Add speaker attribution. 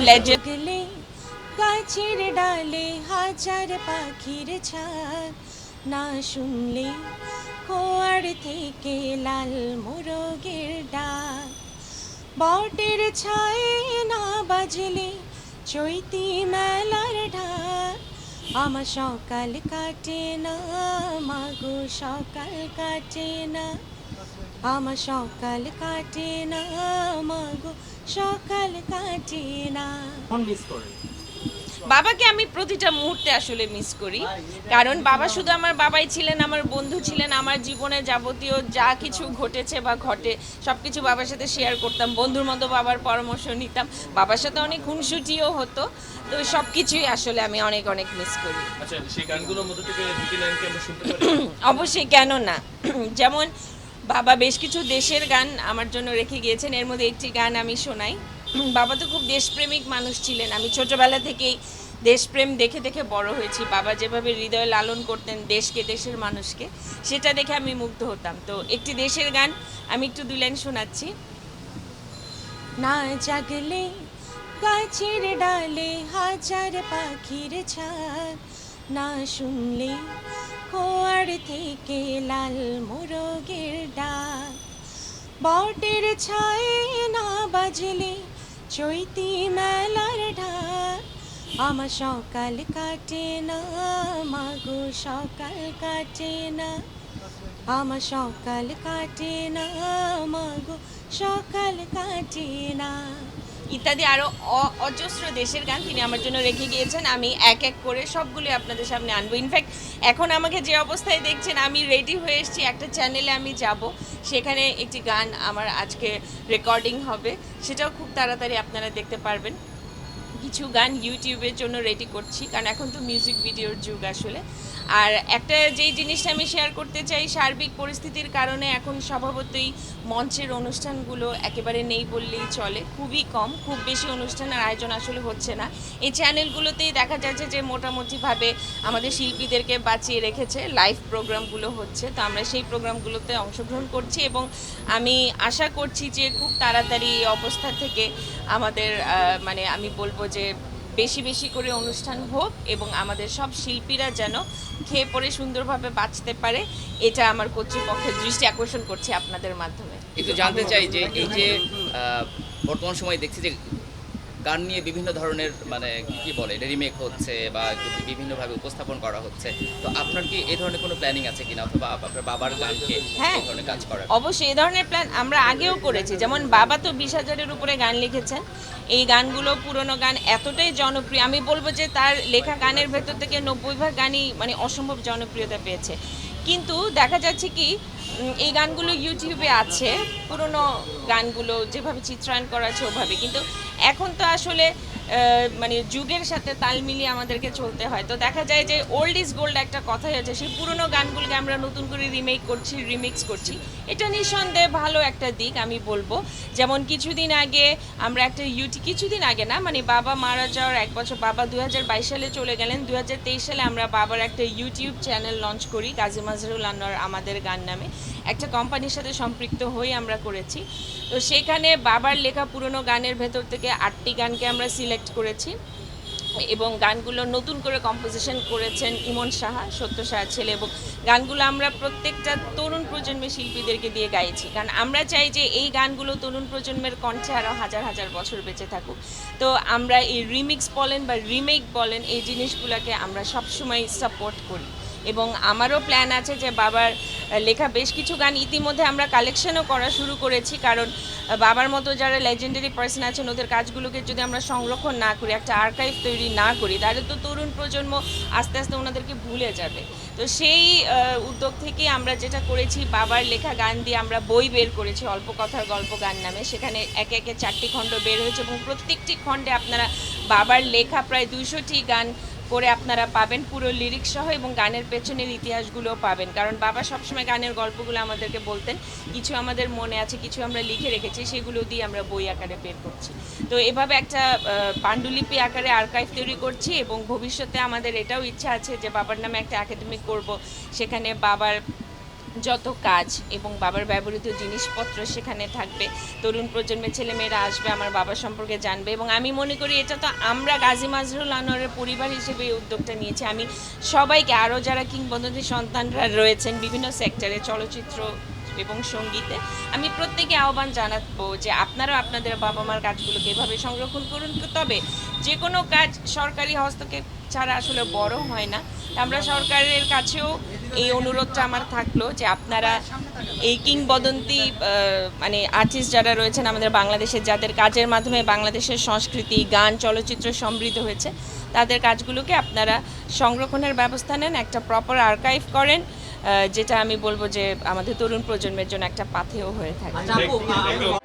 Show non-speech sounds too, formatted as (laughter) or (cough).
Speaker 1: Legend
Speaker 2: গেলে গাছের ডালে হাজার পাখির ছাদ না শুনলে খোয়ার থেকে লাল মোরগের ডাক বটের ছায়ে না বাজলে চৈতি মেলার ঢাক আমার সকাল কাটে না মাগো সকাল কাটে না। আমার সকাল কাটে না মাগো সকাল কাটে না
Speaker 3: কোন মিস করেন
Speaker 1: বাবাকে আমি প্রতিটা মুহূর্তে আসলে মিস করি। কারণ বাবা শুধু আমার বাবাই ছিলেন আমার বন্ধু ছিলেন আমার জীবনে যাবতীয় যা কিছু ঘটেছে বা ঘটে সব কিছু বাবার সাথে শেয়ার করতাম বন্ধুর মতো বাবার পরামর্শ নিতাম। বাবার সাথে অনেক খুনসুটিও হতো তো সব কিছুই আসলে আমি অনেক অনেক মিস করি।
Speaker 4: আচ্ছা সেই গানগুলোর মধ্যে থেকে দুটি লাইন কি আমরা শুনতে পারি? (clears throat)
Speaker 1: অবশ্যই কেন না (clears throat) যেমন বাবা বেশ কিছু দেশের গান আমার জন্য রেখে গিয়েছেন। এর মধ্যে একটি গান আমি শোনাই। (clears throat) বাবা তো খুব দেশপ্রেমিক মানুষ ছিলেন। আমি ছোটবেলা থেকেই দেশপ্রেম দেখে দেখে বড় হয়েছি। বাবা যেভাবে হৃদয় লালন করতেন দেশকে, দেশের মানুষকে, সেটা দেখে আমি মুগ্ধ হতাম। তো একটি দেশের গান আমি একটু দুই লাইন শোনাচ্ছি।
Speaker 2: না জাগলে গাছের ডালে হাজার পাখির ছাদ না শুনলে খোয়ার থেকে লাল মোরগের ডাক বটের ছায়ে না বাজলে চৈতি মেলার ঢাক আমার সকাল কাটে না, মাগো সকাল কাটে না। আমার সকাল কাটে না, মাগো সকাল কাটে না।
Speaker 1: ইত্যাদি আরও অজস্র দেশের গান তিনি আমার জন্য রেখে গিয়েছেন। আমি এক এক করে সবগুলি আপনাদের সামনে আনব। ইনফ্যাক্ট এখন আমাকে যে অবস্থায় দেখছেন, আমি রেডি হয়ে এসেছি। একটা চ্যানেলে আমি যাব। সেখানে একটি গান আমার আজকে রেকর্ডিং হবে। সেটাও খুব তাড়াতাড়ি আপনারা দেখতে পারবেন। কিছু গান ইউটিউবের জন্য রেডি করছি, কারণ এখন তো মিউজিক ভিডিওর যুগ আসলে। আর একটা যেই জিনিসটা আমি শেয়ার করতে চাই, সার্বিক পরিস্থিতির কারণে এখন স্বভাবতই মঞ্চের অনুষ্ঠানগুলো একেবারে নেই বললেই চলে। খুবই কম, খুব বেশি অনুষ্ঠানের আয়োজন আসলে হচ্ছে না। এই চ্যানেলগুলোতেই দেখা যাচ্ছে যে মোটামুটিভাবে আমাদের শিল্পীদেরকে বাঁচিয়ে রেখেছে লাইভ প্রোগ্রামগুলো হচ্ছে। তো আমরা সেই প্রোগ্রামগুলোতে অংশগ্রহণ করছি এবং আমি আশা করছি যে খুব তাড়াতাড়ি অবস্থা থেকে আমাদের মানে আমি বলব যে বেশি বেশি করে অনুষ্ঠান হোক এবং আমাদের সব শিল্পীরা যেন খেয়ে পরে সুন্দরভাবে বাঁচতে পারে, এটা আমার কর্তৃপক্ষের দৃষ্টি আকর্ষণ করছে আপনাদের মাধ্যমে।
Speaker 5: একটু জানতে চাই যে এই যে বর্তমান সময় দেখছি যে গান নিয়ে বিভিন্ন ধরনের মানে কি বলে রিমেক হচ্ছে বা বিভিন্নভাবে উপস্থাপন করা হচ্ছে। তো আপনার কি এই ধরনের কোনো প্ল্যানিং আছে কিনা? অথবা আপনার বাবার গানকে
Speaker 1: হ্যাঁ।
Speaker 5: এই ধরনের কাজ করার?
Speaker 1: অবশ্যই এই ধরনের প্ল্যান আমরা আগেও করেছি। যেমন বাবা তো বিশ হাজারের উপরে গান লিখেছেন। এই গানগুলো পুরনো গান এতটাই জনপ্রিয় আমি বলব যে তার লেখা গানের ভেতর থেকে নব্বই ভাগ গানই মানে অসম্ভব জনপ্রিয়তা পেয়েছে। কিন্তু দেখা যাচ্ছে কি এই গানগুলো ইউটিউবে আছে। পুরনো গানগুলো যেভাবে চিত্রায়ন করা আছে ওভাবে। কিন্তু এখন তো আসলে মানে যুগের সাথে তাল মিলিয়ে আমাদেরকে চলতে হয়। তো দেখা যায় যে ওল্ড ইজ গোল্ড একটা কথাই আছে, সেই পুরনো গানগুলোকে আমরা নতুন করে রিমেক করছি রিমিক্স করছি। এটা নিঃসন্দেহে ভালো একটা দিক, আমি বলব। যেমন কিছুদিন আগে আমরা একটা ইউটি কিছুদিন আগে না মানে বাবা মারা যাওয়ার এক বছর, বাবা দু হাজার বাইশ সালে চলে গেলেন দু হাজার তেইশ সালে আমরা বাবার একটা ইউটিউব চ্যানেল লঞ্চ করি, কাজী মাজরুল আনোয়ার আমাদের গান নামে। একটা কোম্পানির সাথে সম্পৃক্ত হয়ে আমরা করেছি। তো সেখানে বাবার লেখা পুরনো গানের ভেতর থেকে আটটি গানকে আমরা সিলেক্ট করেছি। এবং গানগুলো নতুন করে কম্পোজিশন করেছেন ইমন সাহা, সত্য সাহা ছেলে এবং গানগুলো আমরা প্রত্যেকটা তরুণ প্রজন্মের শিল্পীদেরকে দিয়ে গাইছি। কারণ আমরা চাই যে এই গানগুলো তরুণ প্রজন্মের কণ্ঠে আরও হাজার হাজার বছর বেঁচে থাকুক। তো আমরা এই রিমিক্স বলেন বা রিমেক বলেন, এই জিনিসগুলোকে আমরা সবসময় সাপোর্ট করি। এবং আমারও প্ল্যান আছে যে বাবার লেখা বেশ কিছু গান ইতিমধ্যে আমরা কালেকশনও করা শুরু করেছি। কারণ বাবার মতো যারা লেজেন্ডারি পার্সন আছেন, ওদের কাজগুলোকে যদি আমরা সংরক্ষণ না করি, একটা আর্কাইভ তৈরি না করি, তাহলে তো তরুণ প্রজন্ম আস্তে আস্তে ওনাদেরকে ভুলে যাবে। তো সেই উদ্যোগ থেকে আমরা যেটা করেছি, বাবার লেখা গান দিয়ে আমরা বই বের করেছি, অল্প কথার গল্প গান নামে। সেখানে একে একে চারটি খণ্ড বের হয়েছে এবং প্রত্যেকটি খণ্ডে আপনারা বাবার লেখা প্রায় দুশোটি গান করে আপনারা পাবেন পুরো লিরিক্স সহ এবং গানের পেছনের ইতিহাসগুলোও পাবেন। কারণ বাবা সবসময় গানের গল্পগুলো আমাদেরকে বলতেন, কিছু আমাদের মনে আছে, কিছু আমরা লিখে রেখেছি, সেগুলো দিয়ে আমরা বই আকারে বের করছি। তো এভাবে একটা পাণ্ডুলিপি আকারে আর্কাইভ তৈরি করছি এবং ভবিষ্যতে আমাদের এটাও ইচ্ছা আছে যে বাবার নামে একটা একাডেমি করব, সেখানে বাবার যত কাজ এবং বাবার ব্যবহৃত জিনিসপত্র সেখানে থাকবে। তরুণ প্রজন্মের ছেলেমেয়েরা আসবে, আমার বাবা সম্পর্কে জানবে এবং আমি মনে করি এটা তো আমরা গাজী মাজরুল আনোয়ারের পরিবার হিসেবে এই উদ্যোগটা নিয়েছি। আমি সবাইকে, আরও যারা কিংবদন্তি সন্তানরা রয়েছেন বিভিন্ন সেক্টরে চলচ্চিত্র এবং সঙ্গীতে, আমি প্রত্যেকে আহ্বান জানাব যে আপনারা আপনাদের বাবা মার কাজগুলোকে এভাবে সংরক্ষণ করুন। তবে যে কোনো কাজ সরকারি হস্তক্ষেপ ছাড়া আসলে বড় হয় না। আমরা সরকারের কাছেও এই অনুরোধটা আমার থাকল যে আপনারা এই কিংবদন্তি মানে আর্টিস্ট যারা রয়েছেন আমাদের বাংলাদেশের, যাদের কাজের মাধ্যমে বাংলাদেশের সংস্কৃতি, গান, চলচ্চিত্র সমৃদ্ধ হয়েছে, তাদের কাজগুলোকে আপনারা সংরক্ষণের ব্যবস্থা নেন, একটা প্রপার আর্কাইভ করেন যেটা আমি বলব যে আমাদের তরুণ প্রজন্মের জন্য একটা পাথেয় হয়ে থাকে।
Speaker 3: আচ্ছা